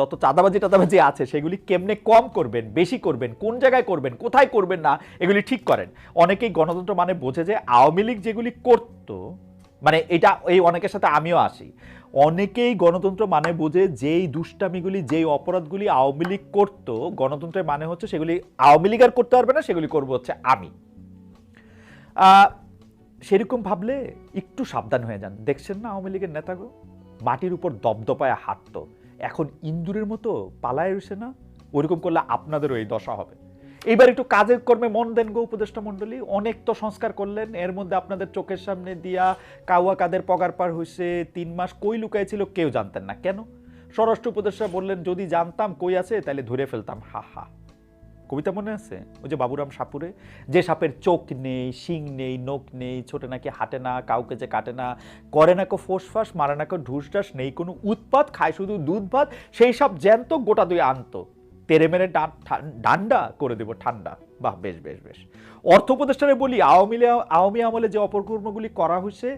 যত চাঁদাবাজি টাদাবাজি আছে, সেগুলি কেমনে কম করবেন, বেশি করবেন, কোন জায়গায় করবেন, কোথায় করবেন না, এগুলি ঠিক করেন। অনেকেই গণতন্ত্র মানে বোঝে যে আওয়ামী লীগ যেগুলি করতো মানে এটা এই অনেকের সাথে আমিও আসি। অনেকেই গণতন্ত্র মানে বোঝে যেই দুষ্টামিগুলি, যেই অপরাধগুলি আওয়ামী লীগ করতো, গণতন্ত্রের মানে হচ্ছে সেগুলি আওয়ামী লীগ আর করতে পারবে না, সেগুলি করব হচ্ছে আমি। সেরকম ভাবলে একটু সাবধান হয়ে যান। দেখছেন না আওয়ামী লীগের নেতাগো? মাটির উপর দপদপায় হাঁটতো। এখন ইন্দুরের মতো পালায় রয়েছে না? ওরকম করলে আপনাদেরও এই দশা হবে। এইবার একটু কাজের কর্মে মন দেন গো উপদেষ্টা মণ্ডলী। অনেক তো সংস্কার করলেন। এর মধ্যে আপনাদের চোখের সামনে দিয়া কাওয়া কাদের পগার পার হয়েছে তিন মাস কই লুকাইছিল কেউ জানতেন না। কেন? স্বরাষ্ট্র উপদেষ্টা বললেন, যদি জানতাম কই আছে তাহলে ধরে ফেলতাম। হা হা। কবিতা মনে আছে? ওই যে বাবুরাম সাপুরে? যে সাপের চোখ নেই, শিং নেই, নখ নেই, ছোটে নাকি হাঁটে না, কাউকে যে কাটে না, করে না কো ফোসফাস মারে না কো ঢুসঢাস নেই কোনো উৎপাত, খায় শুধু দুধ ভাত, সেই সব জ্যান্ত গোটা দুই আনতো। তেরে মেরে ডান্ডা করে দেব, ঠান্ডা। বাহ, বেশ বেশ বেশ। অর্থ উপদেষ্টারে বলি, আওয়ামী আওয়ামী আমলে যে অপকর্মগুলি করা হয়েছে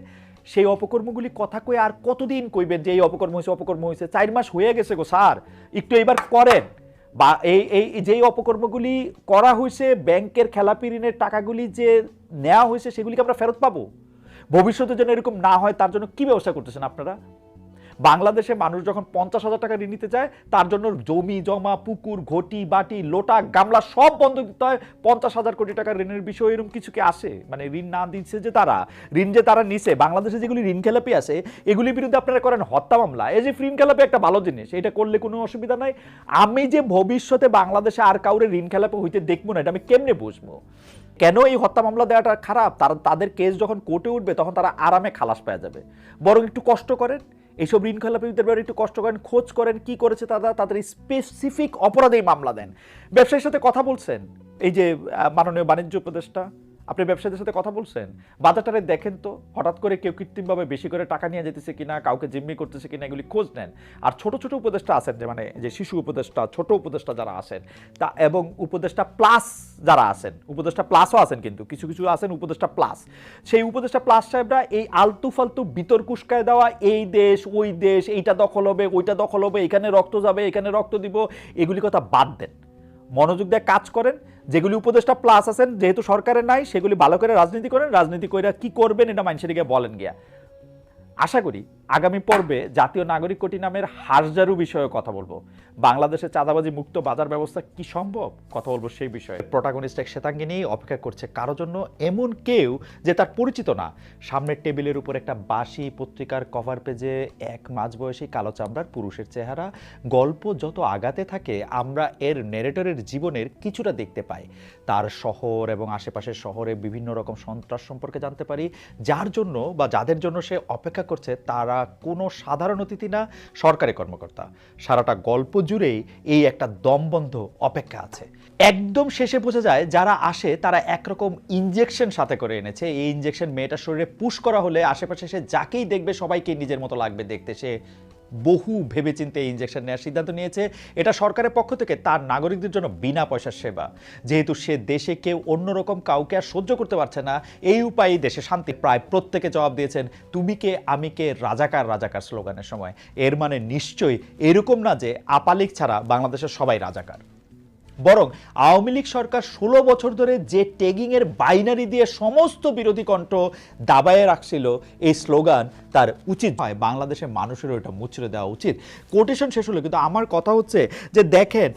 সেই অপকর্মগুলি কথা কয়ে আর কতদিন কইবেন যে এই অপকর্ম হয়েছে অপকর্ম হয়েছে চার মাস হয়ে গেছে গো, স্যার। একটু এবার করেন। বা এই এই যেই অপকর্মগুলি করা হয়েছে, ব্যাংকের খেলাপি ঋণের টাকাগুলি যে নেওয়া হয়েছে, সেগুলিকে আমরা ফেরত পাবো? ভবিষ্যতে যেন এরকম না হয়, তার জন্য কি ব্যবস্থা করতেছেন আপনারা? বাংলাদেশে মানুষ যখন পঞ্চাশ হাজার টাকা ঋণ নিতে চায়, তার জন্য জমি, জমা, পুকুর, ঘটি, বাটি, লোটা, গামলা সব বন্ধ দিতে হয়। পঞ্চাশ হাজার কোটি টাকা ঋণের বিষয় এরকম কিছু কি আসে মানে ঋণ না দিচ্ছে যে তারা, ঋণ যে তারা নিছে, বাংলাদেশে যেগুলি ঋণ খেলাপি আছে, এগুলির বিরুদ্ধে আপনারা করেন হত্যা মামলা। এই যে ঋণ খেলাপি একটা ভালো জিনিস, এটা করলে কোনো অসুবিধা নাই। আমি যে ভবিষ্যতে বাংলাদেশে আর কাউরে ঋণ খেলাপি হইতে দেখব না, এটা আমি কেমনে বুঝব? কেন এই হত্যা মামলা দেওয়াটা খারাপ? তারা, তাদের কেস যখন কোর্টে উঠবে, তখন তারা আরামে খালাস পাওয়া যাবে। বরং একটু কষ্ট করেন। এইসব ঋণ খেলাপিদের ব্যাপারে একটু কষ্ট করেন, খোঁজ করেন, কি করেছে তারা, তাদের স্পেসিফিক অপরাধেই মামলা দেন। ব্যবসায়ীর সাথে কথা বলছেন, এই যে মাননীয় বাণিজ্য উপদেষ্টা। আপনি ব্যবসায়ীদের সাথে কথা বলছেন, বাজারটারে দেখেন তো, হঠাৎ করে কেউ কৃত্রিমভাবে বেশি করে টাকা নিয়ে যেতেছে কিনা, কাউকে জিম্মি করতেছে কিনা, এগুলি খোঁজ নেন। আর ছোট ছোট উপদেষ্টা আছেন যে মানে যে শিশু উপদেষ্টা, ছোট উপদেষ্টা যারা আছেন, তা এবং উপদেষ্টা প্লাস যারা আছেন, উপদেষ্টা প্লাসও আছেন কিন্তু, কিছু কিছু আছেন উপদেষ্টা প্লাস। সেই উপদেষ্টা প্লাস সাহেবরা এই আলতু ফালতু বিতর্ক দেওয়া, এই দেশ, ওই দেশ, এইটা দখল হবে, ওইটা দখল হবে, এখানে রক্ত যাবে, এখানে রক্ত দিব, এগুলি কথা বাদ দেন। মনোযোগ দিয়ে কাজ করেন যেগুলি উপদেষ্টা প্লাস আছেন, যেহেতু সরকারের নাই, সেগুলি ভালো করে রাজনীতি করেন। রাজনীতি করে কি করবেন এটা মানুষের বলেন গিয়া। আশা করি আগামী পর্বে জাতীয় নাগরিক কোটি নামের হারজারু বিষয়ে কথা বলব। বাংলাদেশে চাঁদাবাজি মুক্ত বাজার ব্যবস্থা কি সম্ভব? কথা বলব সেই বিষয়ে। প্রোটাগনিস্ট এক শ্বেতাঙ্গিনী অপেক্ষা করছে কারও জন্য এমন কেউ যে তার পরিচিত না। সামনের টেবিলের উপর একটা বাসি পত্রিকার কভার পেজে এক মাঝবয়সী কালো চামড়ার পুরুষের চেহারা। গল্প যত আগাতে থাকে, আমরা এর নেরেটরের জীবনের কিছুটা দেখতে পাই। তার শহর এবং আশেপাশের শহরে বিভিন্ন রকম সন্ত্রাস সম্পর্কে জানতে পারি। যার জন্য বা যাদের জন্য সে অপেক্ষা করছে, তারা কোনো সাধারণ অতিথি না, সরকারি কর্মকর্তা। সারাটা গল্প জুড়েই এই একটা দমবন্ধ অপেক্ষা আছে। একদম শেষে বোঝা যায়, যারা আসে তারা একরকম ইঞ্জেকশন সাথে করে এনেছে। এই ইঞ্জেকশন মেয়েটার শরীরে পুশ করা হলে আশেপাশে সে যাকেই দেখবে সবাইকে নিজের মতো লাগবে দেখতে। সে বহু ভেবেচিন্তে এই ইঞ্জেকশন নেওয়ার সিদ্ধান্ত নিয়েছে। এটা সরকারের পক্ষ থেকে তার নাগরিকদের জন্য বিনা পয়সার সেবা। যেহেতু সে দেশে কেউ অন্যরকম কাউকে আর সহ্য করতে পারছে না, এই উপায়ে দেশে শান্তি প্রায় প্রত্যেকে জবাব দিয়েছেন, তুমি কে, আমি কে, রাজাকার রাজাকার স্লোগানের সময়। এর মানে নিশ্চয়ই এরকম না যে আপালিক ছাড়া বাংলাদেশের সবাই রাজাকার। বরং আওয়ামী লীগ সরকার ষোলো বছর ধরে যে টেগিংয়ের বাইনারি দিয়ে সমস্ত বিরোধী কণ্ঠ দাবায়ে রাখছিল, এই স্লোগান তার উচিত হয় বাংলাদেশের মানুষেরও এটা মুচড়ে দেওয়া উচিত। কোটেশন শেষ হলো, কিন্তু আমার কথা হচ্ছে যে দেখেন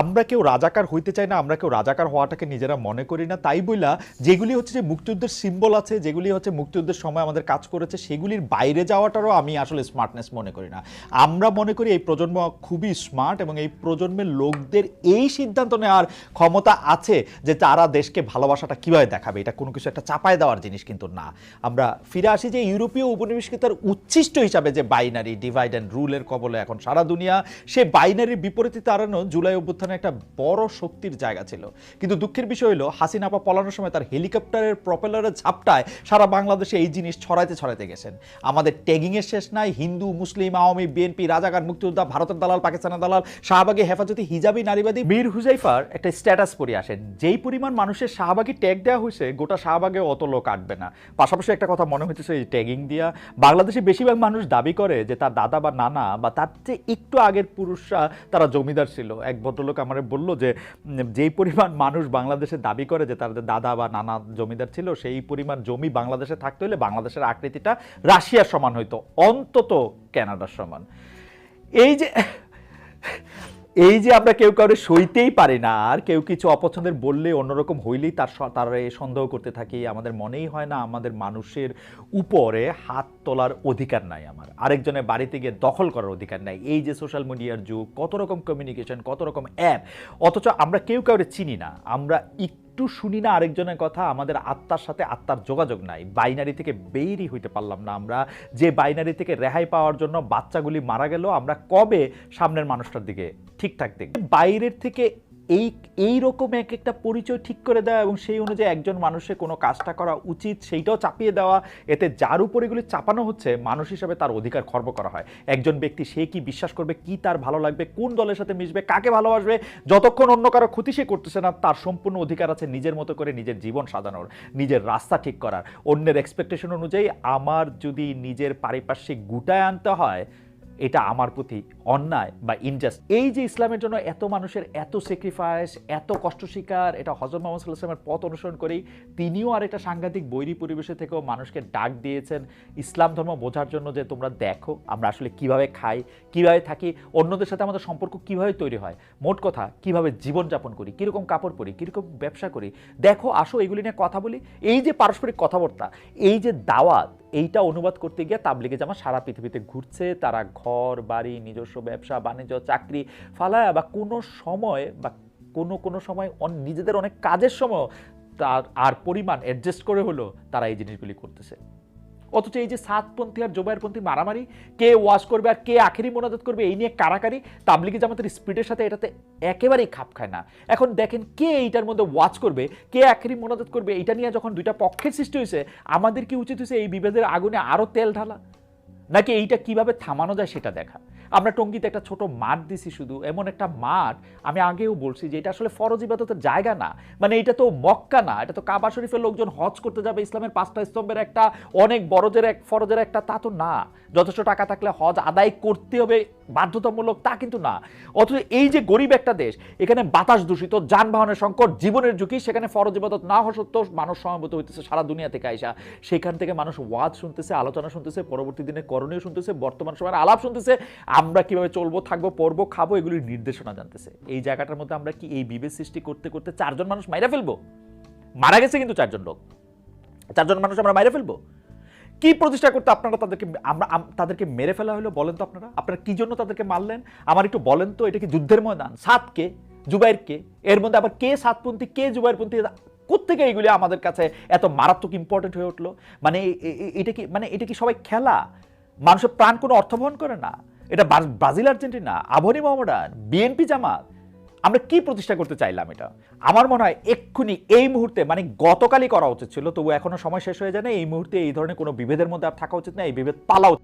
আমরা কেউ রাজাকার হইতে চাই না, আমরা কেউ রাজাকার হওয়াটাকে নিজেরা মনে করি না। তাই বইলা যেগুলি হচ্ছে যে মুক্তিযুদ্ধের সিম্বল আছে, যেগুলি হচ্ছে মুক্তিযুদ্ধের সময় আমাদের কাজ করেছে, সেগুলির বাইরে যাওয়াটারও আমি আসলে স্মার্টনেস মনে করি না। আমরা মনে করি এই প্রজন্ম খুবই স্মার্ট এবং এই প্রজন্মের লোকদের এই সিদ্ধান্ত নেওয়ার ক্ষমতা আছে যে তারা দেশকে ভালোবাসাটা কীভাবে দেখাবে। এটা কোনো কিছু একটা চাপায় দেওয়ার জিনিস কিন্তু না। আমরা ফিরে আসি যে ইউরোপীয় উপনিবেশিকতার উচ্ছিষ্ট হিসাবে যে বাইনারি ডিভাইড অ্যান্ড রুলের কবলে এখন সারা দুনিয়া, সে বাইনারির বিপরীতে তাড়ানো জুলাই অভ্যুত্থানে একটা বড় শক্তির জায়গা ছিল। কিন্তু দুঃখের বিষয় হলো, হাসিনা আপা পলানোর সময় তার হেলিকপ্টারের প্রপেলারের ঝাপটায় সারা বাংলাদেশে এই জিনিস ছড়াইতে ছড়াইতে গেছেন। আমাদের ট্যাগিংয়ের শেষ নাই, হিন্দু, মুসলিম, আওয়ামী বিএনপি রাজাকার, মুক্তিযোদ্ধা, ভারতের দালাল, পাকিস্তানের দালাল, শাহবাগে, হেফাজতি, হিজাবি, নারীবাদী, মীর হুজাইফার একটা স্ট্যাটাস পড়ে আসেন। যেই পরিমাণ মানুষের শাহবাগী ট্যাগ দেওয়া হয়েছে, গোটা শাহবাগে অত লোক আটবে না। পাশাপাশি একটা কথা মনে হচ্ছে এই ট্যাগিং দিয়া বাংলাদেশে বেশিরভাগ মানুষ দাবি করে যে তার দাদা বা নানা বা তার চেয়ে একটু আগের পুরুষরা তারা জমিদার ছিল। এক ভদ্রলোক আমার বলল যে যেই পরিমাণ মানুষ বাংলাদেশে দাবি করে যে তাদের দাদা বা নানা জমিদার ছিল, সেই পরিমাণ জমি বাংলাদেশে থাকতে হলে বাংলাদেশের আকৃতিটা রাশিয়ার সমান হইতো, অন্তত কানাডার সমান। এই যে এই যে আমরা কেউ কাউরে সইতেই পারি না, আর কেউ কিছু অপছন্দের বললে অন্যরকম হইলেই তার তার সন্দেহ করতে থাকি, আমাদের মনেই হয় না আমাদের মানুষের উপরে হাত তোলার অধিকার নাই আমার। আরেকজনের বাড়িতে গিয়ে দখল করার অধিকার নাই। এই যে সোশ্যাল মিডিয়ার যুগ, কত রকম কমিউনিকেশন কত রকম অ্যাপ অথচ আমরা কেউ কাউরে চিনি না। আমরা একটু শুনি না আরেকজনের কথা, আমাদের আত্মার সাথে আত্মার যোগাযোগ নাই। বাইনারি থেকে বেরই হইতে পারলাম না আমরা। যে বাইনারি থেকে রেহাই পাওয়ার জন্য বাচ্চাগুলি মারা গেল, আমরা কবে সামনের মানুষটার দিকে ঠিকঠাক দেখি বাইরের থেকে এই এই রকম এক একটা পরিচয় ঠিক করে দেওয়া এবং সেই অনুযায়ী একজন মানুষের কোনো কাজটা করা উচিত, সেইটাও চাপিয়ে দেওয়া, এতে যার উপর এগুলি চাপানো হচ্ছে, মানুষ হিসাবে তার অধিকার খর্ব করা হয়। একজন ব্যক্তি সে কি বিশ্বাস করবে, কি তার ভালো লাগবে, কোন দলের সাথে মিশবে, কাকে ভালোবাসবে, যতক্ষণ অন্য কারও ক্ষতি সে করতেছে না, তার সম্পূর্ণ অধিকার আছে নিজের মতো করে নিজের জীবন সাজানোর, নিজের রাস্তা ঠিক করার। অন্যের এক্সপেকটেশন অনুযায়ী আমার যদি নিজের পারিপার্শ্বিক গুটায় আনতে হয় এটা আমার প্রতি অন্যায় বা ইনজাস্ট এই যে ইসলামের জন্য এত মানুষের এত স্যাক্রিফাইস এত কষ্ট স্বীকার এটা হজরত মোহাম্মদ সাল্লাহ ইসলামের পথ অনুসরণ করেই তিনিও আর একটা সাংঘাতিক বৈরী পরিবেশে থেকেও মানুষকে ডাক দিয়েছেন, ইসলাম ধর্ম বোঝার জন্য যে তোমরা দেখো আমরা আসলে কীভাবে খাই, কীভাবে থাকি, অন্যদের সাথে আমাদের সম্পর্ক কীভাবে তৈরি হয়, মোট কথা কীভাবে জীবনযাপন করি, কীরকম কাপড় পরি, কীরকম ব্যবসা করি, দেখো, আসো এগুলি নিয়ে কথা বলি। এই যে পারস্পরিক কথাবার্তা, এই যে দাওয়াত এইটা অনুবাদ করতে গিয়ে তাবলিগে জামা সারা পৃথিবীতে ঘুরছে। তারা ঘর, বাড়ি, নিজস্ব ব্যবসা, বাণিজ্য, চাকরি, ফালায়া বা কোনো সময় বা কোনো কোনো সময় নিজেদের অনেক কাজের সময় তার আর পরিমাণ অ্যাডজাস্ট করে হলো তারা এই জিনিসগুলি করতেছে। অথচ এই যে সাতপন্থী আর জোবাইরপন্থী মারামারি, কে ওয়াশ করবে আর কে আখেরি মোনাজাত করবে, এই নিয়ে কারাকারি, তাবলিগি জামাতের স্পিডের সাথে এটাতে একেবারেই খাপ খায় না। এখন দেখেন কে এইটার মধ্যে ওয়াচ করবে, কে আখেরি মোনাজাত করবে, এটা নিয়ে যখন দুইটা পক্ষের সৃষ্টি হয়েছে, আমাদের কি উচিত হয়েছে এই বিভেদের আগুনে আরও তেল ঢালা? নাকি এইটা কীভাবে থামানো যায় সেটা দেখা? আমরা টঙ্গিতে একটা ছোট মাঠ দিছি শুধু, এমন একটা মাঠ আমি আগেও বলছি যে এটা আসলে ফরজ ইবাদতের জায়গা না। মানে এটা তো মক্কা না, এটা তো কাবা শরীফের লোকজন হজ করতে যাবে, ইসলামের পাঁচটা স্তম্ভের একটা, অনেক বড়দের এক, ফরজের একটা তা তো না। যথেষ্ট টাকা থাকলে হজ আদায় করতে হবে বাধ্যতামূলক, তা কিন্তু না। অথচ এই যে গরিব একটা দেশ, এখানে বাতাস দূষিত, যানবাহনের সংকট, জীবনের ঝুঁকি, সেখানে ফরজ ইবাদত না হওয়া সত্ত্বেও মানুষ সমবেত হইতেছে সারা দুনিয়া থেকে আইসা। সেখান থেকে মানুষ ওয়াজ শুনতেছে, আলোচনা শুনতেছে, পরবর্তী দিনে করণীয় শুনতেছে, বর্তমান সময়ের আলাপ শুনতেছে। আমরা কীভাবে চলবো, থাকব, পড়ব, খাব, এগুলির নির্দেশনা জানতেছে। এই জায়গাটার মধ্যে আমরা কি এই বিভেদ সৃষ্টি করতে করতে চারজন মানুষ মাইরা ফেলব? মারা গেছে কিন্তু চারজন লোক। চারজন মানুষ আমরা মাইরা ফেলব? কি প্রতিষ্ঠা করতে আপনারা তাদেরকে, আমরা তাদেরকে মেরে ফেলা হলো বলেন তো আপনারা? আপনারা কি জন্য তাদেরকে মারলেন? আমার একটু বলেন তো, এটা কি যুদ্ধের ময়দান? সাত কে জুবাইর কে এর মধ্যে আবার কে সাতপন্থী, কে জুবাইরপন্থী? কোথেকে এইগুলি আমাদের কাছে এত মারাত্মক ইম্পর্টেন্ট হয়ে উঠল? মানে এটা কি মানে এটা কি সবাই খেলা? মানুষের প্রাণ কোনো অর্থ বহন করে না? এটা ব্রাজিল, আর্জেন্টিনা, আবহানি মোহামেডান বিএনপি জামাত, আমরা কি প্রতিষ্ঠা করতে চাইলাম এটা আমার মনে হয় এক্ষুনি এই মুহূর্তে মানে গতকালই করা উচিত ছিল, তবু এখনও সময় শেষ হয়ে যায় না এই মুহূর্তে এই ধরনের কোনো বিভেদের মধ্যে আর থাকা উচিত না, এই বিভেদ পালা।